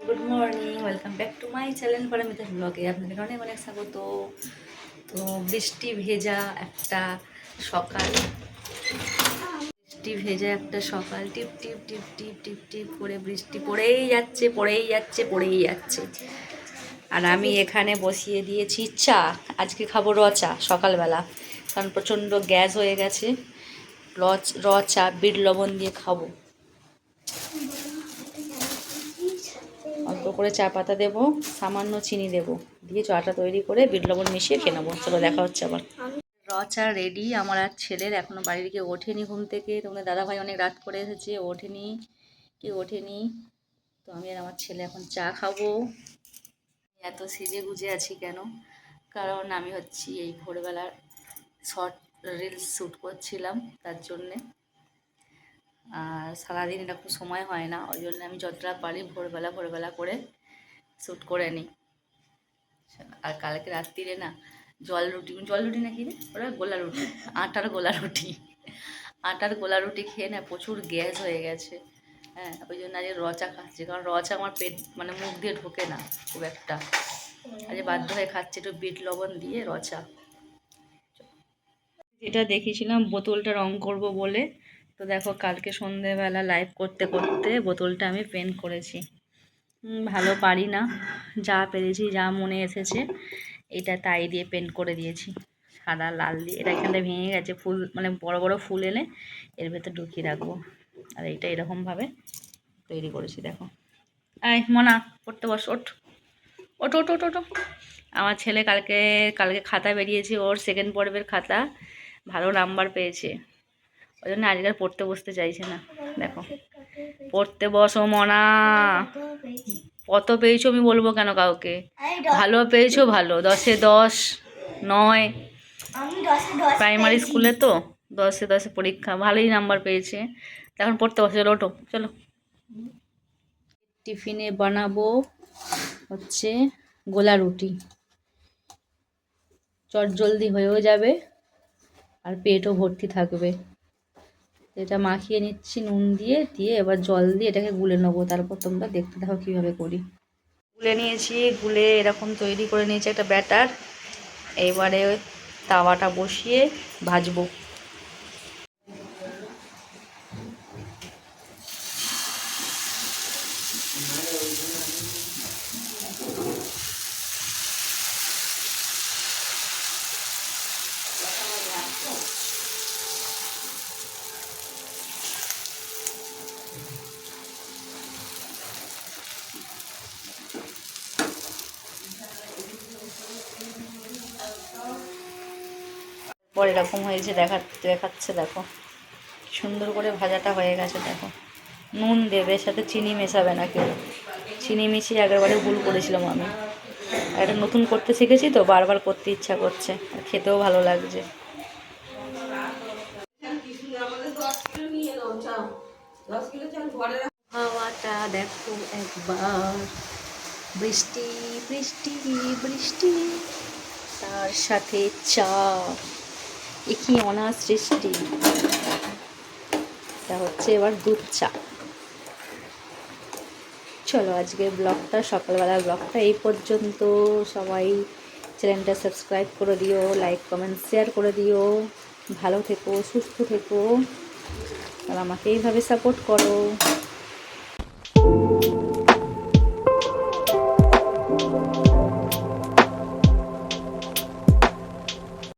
Good morning welcome back to my channel পারামিতার ব্লগে আপনাদের অনেক অনেক স্বাগত। তো বৃষ্টি ভেজা একটা সকাল। বৃষ্টি ভেজা একটা সকাল। টিপ টিপ টিপ টিপ টিপ টিপ করে বৃষ্টি পড়েই যাচ্ছে পড়েই যাচ্ছে পড়েই যাচ্ছে। আর আমি এখানে বসিয়ে দিয়েছি চা। আজকে খাব র চা, সকালবেলা। কারণ প্রচণ্ড গ্যাস হয়ে গেছে। র র চা বিট লবণ দিয়ে খাব। করে চা পাতা দেবো, সামান্য চিনি দেবো, দিয়ে চাটা তৈরি করে বিট লবণ মিশিয়ে খেয়ে নেব। চলো দেখা হচ্ছে আবার। র চা রেডি আমার আর ছেলের এখনও বাড়ির গিয়ে ওঠেনি ঘুম থেকে। তোমাদের দাদাভাই অনেক রাত করে এসেছে ওঠেনি কি ওঠেনি। তো আমি আর আমার ছেলে এখন চা খাব। এত সেজে গুজে আছি কেন? কারণ আমি হচ্ছি এই ভোরবেলার শর্ট রিলস শ্যুট করছিলাম তার জন্যে। আর সারাদিন এরকম সময় হয় না, ওই জন্য আমি যতটা পারি ভোরবেলা ভোরবেলা করে শ্যুট করে নিই। আর কালকে রাত্রিরে না জল রুটি জল রুটি নাকি রে? ওরা গোলা রুটি, আটার গোলা রুটি। আটার গোলা রুটি খেয়ে না প্রচুর গ্যাস হয়ে গেছে। হ্যাঁ ওই জন্য আজকে রচা খাচ্ছি, কারণ রচা আমার পেট মানে মুখ দিয়ে ঢোকে না খুব একটা। আজ বাধ্য হয়ে খাচ্ছি একটু বিট লবণ দিয়ে রচা। যেটা দেখেছিলাম, বোতলটা রং করব বলে। তো দেখো, কালকে সন্ধেবেলা লাইভ করতে করতে বোতলটা আমি পেন্ট করেছি। ভালো পারি না। যা পেরেছি, যা মনে এসেছে, এটা তাই দিয়ে পেন্ট করে দিয়েছি। সাদা, লাল দিয়ে। এটা এখানটা ভেঙে গেছে, ফুল মানে বড় বড় ফুল এনে এর ভেতর ঢুকিয়ে রাখব। আর এইটা এরকমভাবে তৈরি করেছি, দেখো। আয় মনা পড়তে বস, ওঠ। ওঠ ওঠ ওঠ ওঠ আমার ছেলে কালকে কালকে খাতা বেরিয়েছে, ওর সেকেন্ড পর্বের খাতা। ভালো নাম্বার পেয়েছে। ওই জন্য আজকাল পড়তে বসতে চাইছে না। দেখো। পড়তে বসো, মনা। কত পেয়েছ আমি বলব কেন কাউকে? ভালো পেয়েছ, ভালো। দশে দশ, নয়। প্রাইমারি স্কুলে তো? দশে দশে পরীক্ষা। ভালোই নাম্বার পেয়েছে। এখন পড়তে বসে, চলো, ওঠো। চলো। টিফিনে বানাবো হচ্ছে গোলা রুটি। চট জলদি হয়েও যাবে আর পেটও ভর্তি থাকবে। এটা মাখিয়ে নিচ্ছি নুন দিয়ে দিয়ে এবার জল দিয়ে এটাকে গুলে নেব। তারপর তোমরা দেখতে দেখো কীভাবে করি। গুলে নিয়েছি, গুলে এরকম তৈরি করে নিয়েছি একটা ব্যাটার। এবারে তাওয়াটা বসিয়ে ভাজবো। পর এরকম হয়েছে, দেখা, দেখাচ্ছে, দেখো। সুন্দর করে ভাজাটা হয়ে গেছে, দেখো। নুন দেবে, সাথে চিনি মেশাবে না কেউ। চিনি মিশিয়ে আগেরবারে ভুল করেছিলাম আমি। একটা নতুন করতে শিখেছি তো, বারবার করতে ইচ্ছা করছে। আর খেতেও ভালো লাগছে। হাওয়াটা দেখো একবার। বৃষ্টি বৃষ্টি বৃষ্টি। তার সাথে চা। এ কি অনার সৃষ্টি? তা হচ্ছে এবার দুধ চা। চলো আজকের ব্লগটা, সকালবেলার ব্লগটা এই পর্যন্ত। সবাই চ্যানেলটা সাবস্ক্রাইব করে দিও, লাইক, কমেন্ট, শেয়ার করে দিও। ভালো থেকো, সুস্থ থেকো। আর আমাকে এইভাবে সাপোর্ট করো।